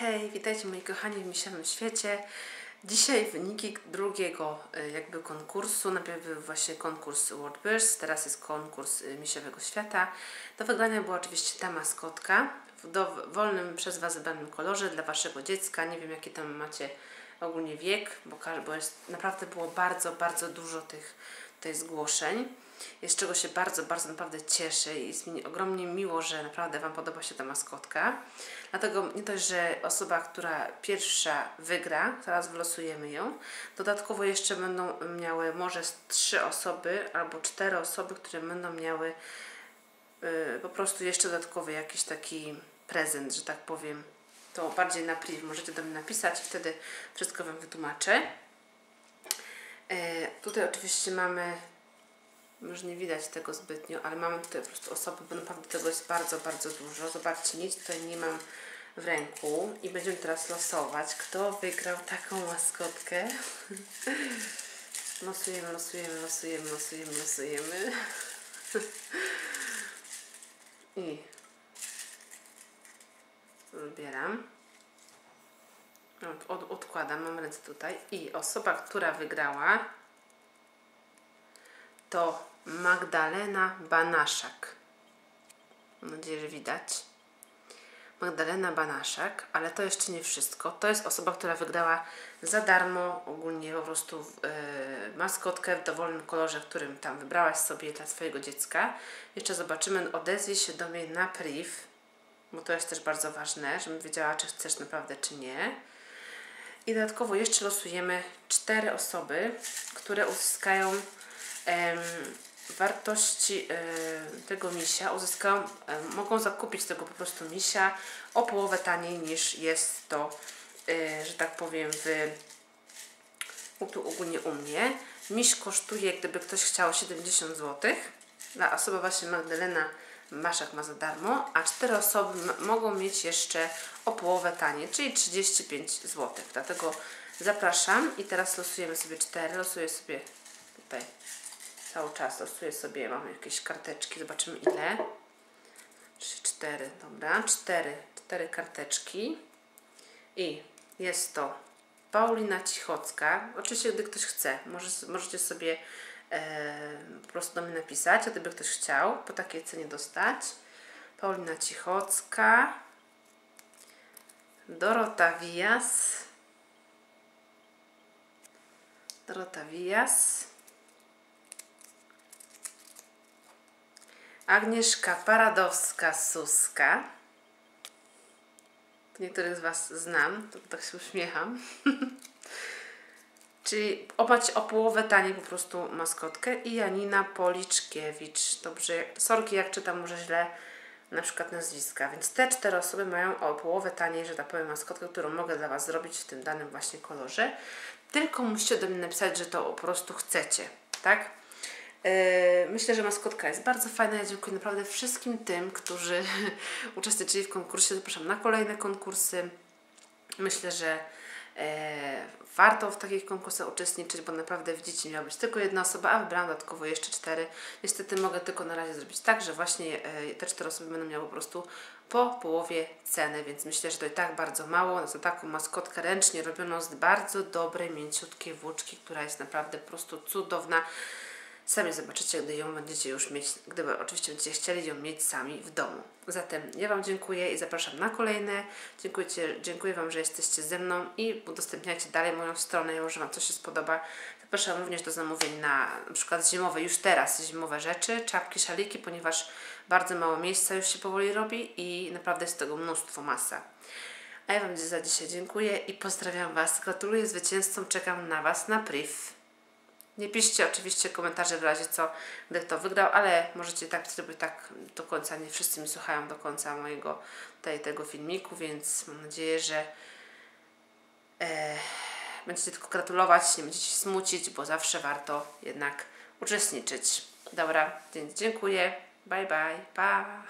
Hej, witajcie moi kochani w misiowym świecie. Dzisiaj wyniki drugiego y, jakby konkursu. Najpierw był właśnie konkurs WordBurst, teraz jest konkurs y, misiowego świata. Do wygrania była oczywiście ta maskotka w dowolnym przez Was wybranym kolorze dla Waszego dziecka. Nie wiem jaki tam macie ogólnie wiek, bo, bo jest, naprawdę było bardzo, bardzo dużo tych, tych zgłoszeń z czego się bardzo, bardzo naprawdę cieszę i jest mi ogromnie miło, że naprawdę Wam podoba się ta maskotka. Dlatego nie dość, że osoba, która pierwsza wygra, teraz wylosujemy ją, dodatkowo jeszcze będą miały może trzy osoby albo cztery osoby, które będą miały yy, po prostu jeszcze dodatkowy jakiś taki prezent, że tak powiem. To bardziej na priv możecie do mnie napisać wtedy wszystko Wam wytłumaczę. Yy, tutaj oczywiście mamy może nie widać tego zbytnio, ale mamy tutaj po prostu osoby, bo naprawdę tego jest bardzo, bardzo dużo. Zobaczcie, nic tutaj nie mam w ręku i będziemy teraz losować, kto wygrał taką maskotkę. losujemy, losujemy, losujemy, losujemy, losujemy. I wybieram. Od, odkładam, mam ręce tutaj. I osoba, która wygrała to Magdalena Banaszak. Mam nadzieję, że widać. Magdalena Banaszak, ale to jeszcze nie wszystko. To jest osoba, która wygrała za darmo ogólnie po prostu yy, maskotkę w dowolnym kolorze, którym tam wybrałaś sobie dla swojego dziecka. Jeszcze zobaczymy, odezwij się do mnie na priv, bo to jest też bardzo ważne, żebym wiedziała, czy chcesz naprawdę, czy nie. I dodatkowo jeszcze losujemy cztery osoby, które uzyskają wartości tego misia mogą zakupić tego po prostu misia o połowę taniej niż jest to, e, że tak powiem, w ogólnie u mnie. Miś kosztuje, gdyby ktoś chciał 70 zł. Dla osoby właśnie Magdalena Maszak ma za darmo, a cztery osoby mogą mieć jeszcze o połowę taniej, czyli 35 zł. Dlatego zapraszam i teraz losujemy sobie cztery, losuję sobie tutaj cały czas losuję sobie, mam jakieś karteczki, zobaczymy ile. 3, 4, dobra, 4, 4 karteczki i jest to Paulina Cichocka. Oczywiście, gdy ktoś chce, może, możecie sobie e, po prostu do mnie napisać, a gdyby ktoś chciał po takiej cenie dostać. Paulina Cichocka, Dorota Wias, Dorota Wias, Agnieszka Paradowska-Suska. Niektórych z Was znam, to tak się uśmiecham. Czyli obać o połowę taniej po prostu maskotkę i Janina Policzkiewicz. Dobrze, sorki jak czytam może źle na przykład nazwiska. Więc te cztery osoby mają o połowę taniej, że tak powiem, maskotkę, którą mogę dla Was zrobić w tym danym właśnie kolorze. Tylko musicie do mnie napisać, że to po prostu chcecie, tak? Yy, myślę, że maskotka jest bardzo fajna. Ja dziękuję naprawdę wszystkim tym, którzy uczestniczyli w konkursie. Zapraszam na kolejne konkursy. Myślę, że e, warto w takich konkursach uczestniczyć, bo naprawdę w dzieci miała być tylko jedna osoba, a wybrałam dodatkowo jeszcze cztery. Niestety mogę tylko na razie zrobić tak, że właśnie e, te cztery osoby będą miały po prostu po połowie ceny, więc myślę, że to i tak bardzo mało. Za taką maskotkę ręcznie robioną z bardzo dobrej, mięciutkiej włóczki, która jest naprawdę po prostu cudowna. Sami zobaczycie, gdy ją będziecie już mieć, gdyby oczywiście będziecie chcieli ją mieć sami w domu. Zatem ja Wam dziękuję i zapraszam na kolejne. Dziękuję, dziękuję Wam, że jesteście ze mną i udostępniajcie dalej moją stronę, może Wam coś się spodoba. Zapraszam również do zamówień na na przykład zimowe, już teraz zimowe rzeczy, czapki, szaliki, ponieważ bardzo mało miejsca już się powoli robi i naprawdę jest tego mnóstwo, masa. A ja Wam za dzisiaj dziękuję i pozdrawiam Was. Gratuluję zwycięzcom, czekam na Was na priv. Nie piszcie oczywiście komentarzy w razie co, gdy kto wygrał, ale możecie tak zrobić tak do końca. Nie wszyscy mi słuchają do końca mojego tutaj, tego filmiku, więc mam nadzieję, że e, będziecie tylko gratulować, nie będziecie się smucić, bo zawsze warto jednak uczestniczyć. Dobra, więc dziękuję. Bye bye. Pa.